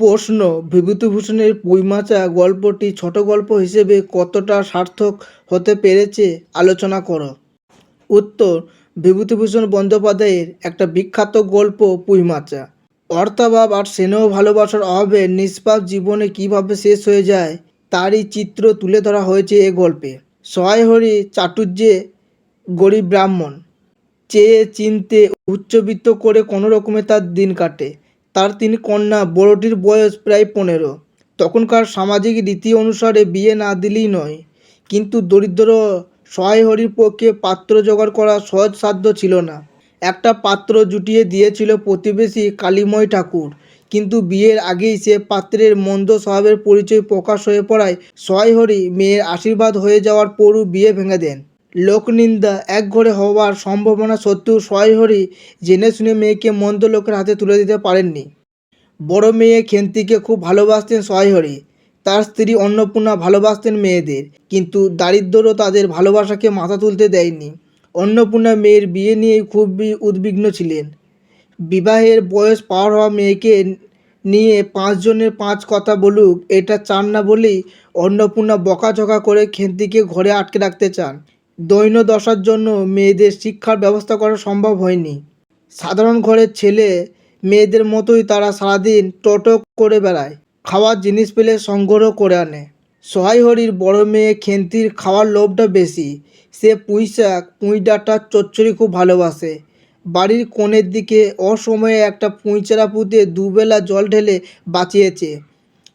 প্রশ্ন, বিভূতিভূষণের বইমাচা গল্পটি ছোট গল্প হিসেবে কতটা সার্থক হতে পেরেছে আলোচনা করো। উত্তর, বিভূতিভূষণ বন্দ্যোপাধ্যায়ের একটা বিখ্যাত গল্প পুইমাচা অর্থাভাব আর স্নেহ ভালোবাসার অভাবে নিষ্পাপ জীবনে কীভাবে শেষ হয়ে যায় তারই চিত্র তুলে ধরা হয়েছে এ গল্পে। সহায় হরি চাটুর্যে গরিব ব্রাহ্মণ। চেয়ে চিনতে উচ্চবিত্ত করে কোনো রকমে তার দিন কাটে। তার তিন কন্যা, বড়টির বয়স প্রায় পনেরো। তখনকার সামাজিক রীতি অনুসারে বিয়ে না দিলেই নয়। কিন্তু দরিদ্র সহায় হরির পক্ষে পাত্র জোগাড় করা সহজ সাধ্য ছিল না। একটা পাত্র জুটিয়ে দিয়েছিল প্রতিবেশী কালীময় ঠাকুর। কিন্তু বিয়ের আগেই সে পাত্রের মন্দ স্বভাবের পরিচয় প্রকাশ হয়ে পড়ায় সহায় হরি মেয়ের আশীর্বাদ হয়ে যাওয়ার পরও বিয়ে ভেঙে দেন। লোকনিন্দা একঘরে হওয়ার সম্ভাবনা সত্ত্বেও সহায় হরি জেনে শুনে মেয়েকে মন্দ লোকের হাতে তুলে দিতে পারেননি। বড় মেয়ে খেন্তিকে খুব ভালোবাসতেন সহায় হরি তার স্ত্রী অন্নপূর্ণা ভালোবাসতেন মেয়েদের, কিন্তু দারিদ্রও তাদের ভালোবাসাকে মাথা তুলতে দেয়নি। অন্নপূর্ণা মেয়ের বিয়ে নিয়ে খুবই উদ্বিগ্ন ছিলেন। বিবাহের বয়স পার হওয়া মেয়েকে নিয়ে পাঁচজনের পাঁচ কথা বলুক, এটা চান না বলেই অন্নপূর্ণা বকাঝকা করে খেন্তিকে ঘরে আটকে রাখতে চান। দৈন্য দশার জন্য মেয়েদের শিক্ষার ব্যবস্থা করা সম্ভব হয়নি। সাধারণ ঘরের ছেলে মেয়েদের মতোই তারা সারাদিন টোটো করে বেড়ায়, খাওয়ার জিনিস পেলে সংগ্রহ করে আনে। সহায় হরির বড় মেয়ে খেন্তির খাওয়ার লোভটা বেশি। সে পুঁই শাক পুঁই ডাঁটা চচ্চড়ি খুব ভালোবাসে। বাড়ির কোণের দিকে অসময়ে একটা পুঁইচারা পুঁতে দুবেলা জল ঢেলে বাঁচিয়েছে।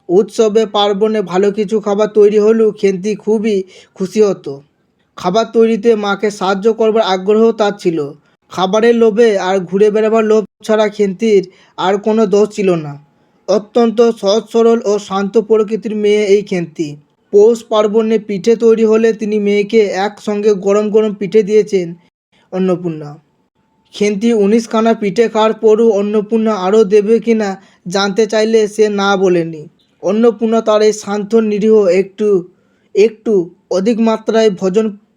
উৎসবে পার্বণে ভালো কিছু খাবার তৈরি হলেও খেন্তি খুবই খুশি হতো। খাবার তৈরিতে মাকে সাহায্য করবার আগ্রহ তার ছিল। খাবারের লোভে আর ঘুরে বেড়াবার লোভ ছাড়া খেন্তির আর কোনো দোষ ছিল না। অত্যন্ত সহজ সরল ও শান্ত প্রকৃতির মেয়ে এই খেন্তি। পৌষ পার্বণে পিঠে তৈরি হলে তিনি মেয়েকে একসঙ্গে গরম গরম পিঠে দিয়েছেন অন্নপূর্ণা। খেন্তি উনিশখানা পিঠে খাওয়ার পরও অন্নপূর্ণা আরও দেবে কিনা জানতে চাইলে সে না বলেনি। অন্নপূর্ণা তার এই শান্ত নিরীহ একটু একটু অধিক মাত্রায়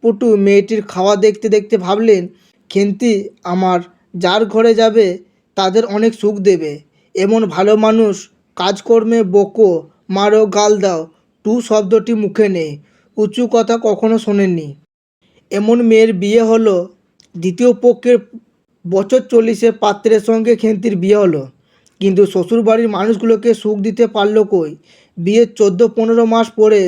ভজনপটু মেয়েটির খাওয়া দেখতে দেখতে ভাবলেন, খেন্তি, আমার যার ঘরে যাবে, তাদের অনেক সুখ দেবে। এমন ভালো মানুষ, কাজকর্মে বকো, মারো, গাল দাও, টু শব্দটি মুখে নেই, উঁচু কথা কখনো শোনেননি। এমন মেয়ের বিয়ে হলো, দ্বিতীয় পক্ষের বছর চল্লিশে পাত্রের সঙ্গে খেন্তির বিয়ে হলো। কিন্তু শ্বশুরবাড়ির মানুষগুলোকে সুখ দিতে পারল কই? বিয়ের চোদ্দ পনেরো মাস পরে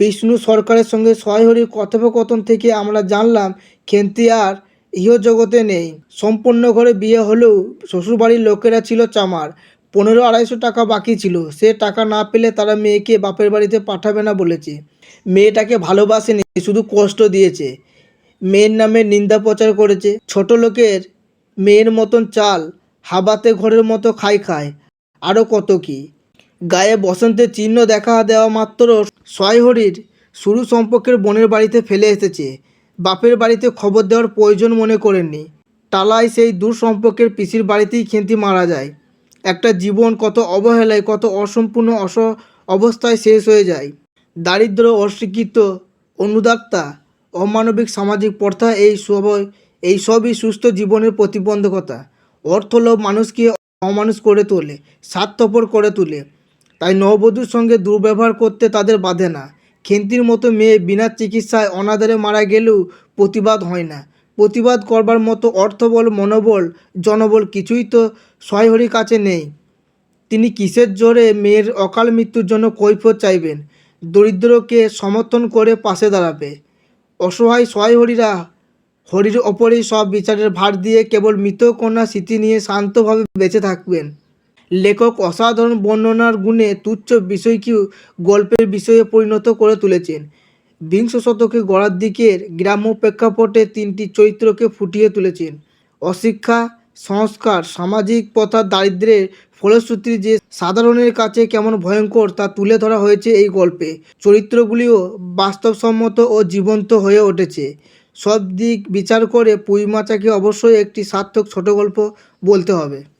বিষ্ণু সরকারের সঙ্গে সহায়হরির কথোপকথন থেকে আমরা জানলাম, খেন্তি আর ইহজগতে নেই। সম্পূর্ণ ঘরে বিয়ে হলেও শ্বশুরবাড়ির লোকেরা ছিল চামার। পনেরো আড়াইশো টাকা বাকি ছিল। সে টাকা না পেলে তারা মেয়েকে বাপের বাড়িতে পাঠাবে না বলেছে। মেয়েটাকে ভালোবাসেনি, শুধু কষ্ট দিয়েছে। মেয়ের নামে নিন্দা প্রচার করেছে। ছোট লোকের মেয়ের মতন চাল হাবাতে ঘরের মতো খাই খায়। আরও কত কি? গায়ে বসন্তের চিহ্ন দেখা দেওয়া মাত্র সয়হরির শুরু সম্পর্কের বোনের বাড়িতে ফেলে এসেছে। বাপের বাড়িতে খবর দেওয়ার প্রয়োজন মনে করেননি। টালায় সেই দূর সম্পর্কের পিসির বাড়িতেই খেন্তি মারা যায়। একটা জীবন কত অবহেলায়, কত অসম্পূর্ণ অস অবস্থায় শেষ হয়ে যায়। দারিদ্র অস্বীকৃত অনুদাত্তা, অমানবিক সামাজিক প্রথা এই সব, এই সবই সুস্থ জীবনের প্রতিবন্ধকতা। অর্থলোভ মানুষকে অমানুষ করে তোলে, স্বার্থপর করে তোলে। তাই নববধূর সঙ্গে দুর্ব্যবহার করতে তাদের বাধে না। খেন্তির মতো মেয়ে বিনা চিকিৎসায় অনাদারে মারা গেলেও প্রতিবাদ হয় না। প্রতিবাদ করবার মতো অর্থবল, মনোবল, জনবল কিছুই তো সয়হরির কাছে নেই। তিনি কিসের জোরে মেয়ের অকাল মৃত্যুর জন্য কৈফত চাইবেন? দরিদ্রকে সমর্থন করে পাশে দাঁড়াবে। অসহায় সহায় হরিরা হরির ওপরেই সব বিচারের ভার দিয়ে কেবল মৃত কন্যা স্মৃতি নিয়ে শান্তভাবে বেঁচে থাকবেন। লেখক অসাধারণ বর্ণনার গুণে তুচ্ছ বিষয়কেও গল্পের বিষয়ে পরিণত করে তুলেছেন। বিংশ শতকে গড়ার দিকের গ্রাম্য প্রেক্ষাপটে তিনটি চরিত্রকে ফুটিয়ে তুলেছেন। অশিক্ষা, সংস্কার, সামাজিক প্রথা, দারিদ্র্যের ফলশ্রুতি যে সাধারণের কাছে কেমন ভয়ঙ্কর তা তুলে ধরা হয়েছে এই গল্পে। চরিত্রগুলিও বাস্তবসম্মত ও জীবন্ত হয়ে উঠেছে। সব দিক বিচার করে পুঁইমাচাকে অবশ্যই একটি সার্থক ছোট গল্প বলতে হবে।